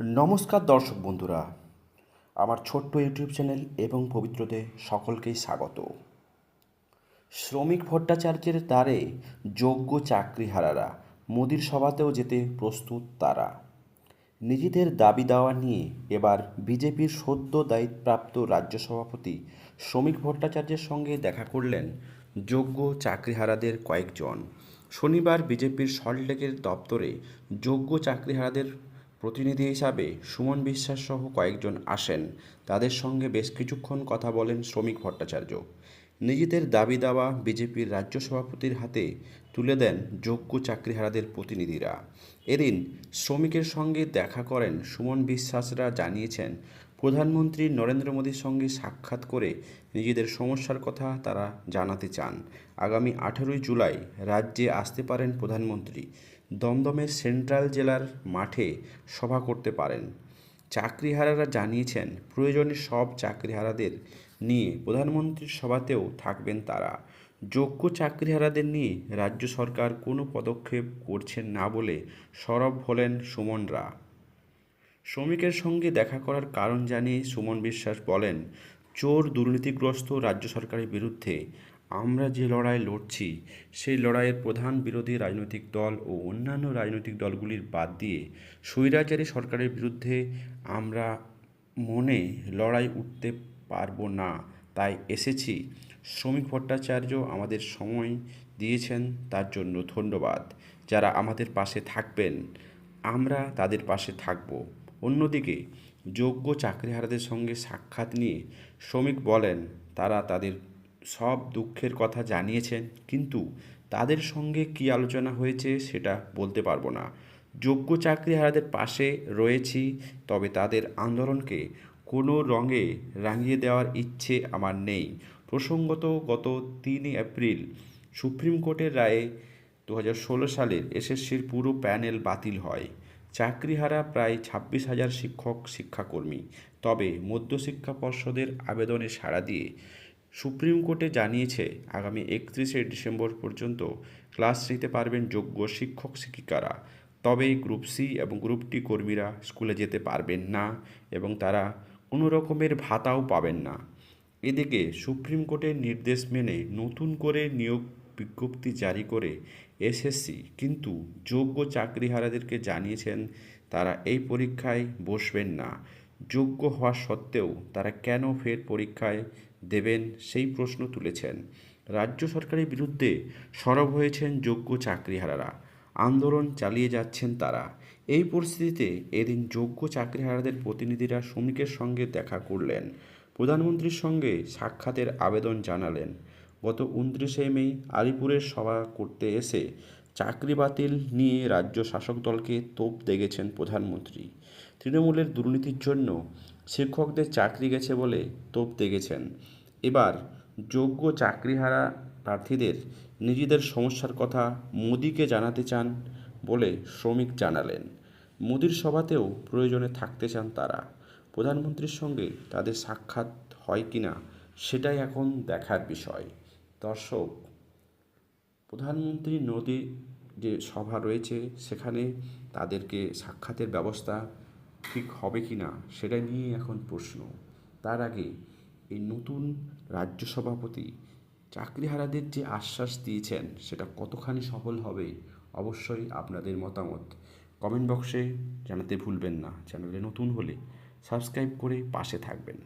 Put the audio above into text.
নমস্কার দর্শক বন্ধুরা, আমার ছোট্ট ইউটিউব চ্যানেল এবং পবিত্রতে সকলকেই স্বাগত। শ্রমিক ভট্টাচার্যের দ্বারে যোগ্য চাকরিহারারা মোদির সভাতেও যেতে প্রস্তুত তারা। নিজেদের দাবি দাওয়া নিয়ে এবার বিজেপির সদ্য দায়িত্বপ্রাপ্ত রাজ্য সভাপতি শ্রমিক ভট্টাচার্যের সঙ্গে দেখা করলেন যোগ্য চাকরিহারাদের কয়েকজন। শনিবার বিজেপির সল্টলেকের দপ্তরে যোগ্য চাকরিহারাদের প্রতিনিধি হিসাবে সুমন বিশ্বাস সহ কয়েকজন আসেন। তাদের সঙ্গে বেশ কিছুক্ষণ কথা বলেন শ্রমিক ভট্টাচার্য। নিজেদের দাবি দাওয়া বিজেপির রাজ্য সভাপতির হাতে তুলে দেন যোগ্য চাকরিহারাদের প্রতিনিধিরা। এদিন শ্রমিকের সঙ্গে দেখা করেন সুমন বিশ্বাসরা জানিয়েছেন, প্রধানমন্ত্রী নরেন্দ্র মোদীর সঙ্গে সাক্ষাৎ করে নিজেদের সমস্যার কথা তারা জানাতে চান। আগামী আঠেরোই জুলাই রাজ্যে আসতে পারেন প্রধানমন্ত্রী। দমদমের সেন্ট্রাল জেলার মাঠে সভা করতে পারেন। চাকরিহারারা জানিয়েছেন, প্রয়োজনে সব চাকরিহারাদের নিয়ে প্রধানমন্ত্রীর সভাতেও থাকবেন তারা। যোগ্য চাকরিহারাদের নিয়ে রাজ্য সরকার কোনো পদক্ষেপ করছেন না বলে সরব হলেন সুমনরা। শ্রমিকের সঙ্গে দেখা করার কারণ জানিয়ে সুমন বিশ্বাস বলেন, চোর দুর্নীতিগ্রস্ত রাজ্য সরকারের বিরুদ্ধে আমরা যে লড়াই লড়ছি, সেই লড়াইয়ের প্রধান বিরোধী রাজনৈতিক দল ও অন্যান্য রাজনৈতিক দলগুলির বাদ দিয়ে স্বৈরাচারী সরকারের বিরুদ্ধে আমরা মনে লড়াই উঠতে পারব না। তাই এসেছি। শ্রমিক ভট্টাচার্য আমাদের সময় দিয়েছেন, তার জন্য ধন্যবাদ। যারা আমাদের পাশে থাকবেন, আমরা তাদের পাশে থাকব। অন্যদিকে, যোগ্য চাকরিহারাদের সঙ্গে সাক্ষাৎ নিয়ে শ্রমিক বলেন, তারা তাদের সব দুঃখের কথা জানিয়েছেন, কিন্তু তাদের সঙ্গে কী আলোচনা হয়েছে সেটা বলতে পারব না। যোগ্য চাকরিহারাদের পাশে রয়েছি, তবে তাদের আন্দোলনকে কোনো রঙে রাঙিয়ে দেওয়ার ইচ্ছে আমার নেই। প্রসঙ্গত, গত তিনই এপ্রিল সুপ্রিম কোর্টের রায়ে দু হাজার ষোলো সালের এসএসসির পুরো প্যানেল বাতিল হয়। চাকরিহারা প্রায় ছাব্বিশ হাজার শিক্ষক, শিক্ষাকর্মী। তবে মধ্যশিক্ষা পর্ষদের আবেদনে সাড়া দিয়ে সুপ্রিম কোর্টে জানিয়েছে, আগামী একত্রিশে ডিসেম্বর পর্যন্ত ক্লাস নিতে পারবেন যোগ্য শিক্ষক শিক্ষিকারা। তবে গ্রুপ সি এবং গ্রুপ টি কর্মীরা স্কুলে যেতে পারবেন না এবং তারা কোনো রকমের ভাতাও পাবেন না। এদিকে সুপ্রিম কোর্টের নির্দেশ মেনে নতুন করে নিয়োগ বিজ্ঞপ্তি জারি করে এসএসসি, কিন্তু যোগ্য চাকরিহারাদেরকে জানিয়েছেন, তারা এই পরীক্ষায় বসবেন না। যোগ্য হওয়া সত্ত্বেও তারা কেন ফের পরীক্ষায় দেবেন সেই প্রশ্ন তুলেছেন। রাজ্য সরকারের বিরুদ্ধে সরব হয়েছেন যোগ্য চাকরিহারারা। আন্দোলন চালিয়ে যাচ্ছেন তারা। এই পরিস্থিতিতে এদিন যোগ্য চাকরিহারাদের প্রতিনিধিরা শ্রমিকের সঙ্গে দেখা করলেন। প্রধানমন্ত্রীর সঙ্গে সাক্ষাতের আবেদন জানালেন। গত উনত্রিশে মে আলিপুরের সভা করতে এসে চাকরি বাতিল নিয়ে রাজ্য শাসক দলকে তোপ দেগেছেন প্রধানমন্ত্রী। তৃণমূলের দুর্নীতির জন্য শিক্ষকদের চাকরি গেছে বলে তোপ দেগেছেন। এবার যোগ্য চাকরিহারা প্রার্থীদের নিজেদের সমস্যার কথা মোদিকে জানাতে চান বলে শ্রমিক জানালেন। মোদির সভাতেও প্রয়োজনে থাকতে চান তারা। প্রধানমন্ত্রীর সঙ্গে তাদের সাক্ষাৎ হয় কি না সেটাই এখন দেখার বিষয়। দর্শক প্রধানমন্ত্রী নদী যে সভা রয়েছে, সেখানে তাদেরকে সাক্ষাতের ব্যবস্থা ঠিক হবে কি না, সেটা নিয়ে এখন প্রশ্ন। তার আগে এই নতুন রাজ্য সভাপতি চাকরিহারাদের যে আশ্বাস দিয়েছেন, সেটা কতখানি সফল হবে, অবশ্যই আপনাদের মতামত কমেন্ট বক্সে জানাতে ভুলবেন না। চ্যানেলে নতুন হলে সাবস্ক্রাইব করে পাশে থাকবেন।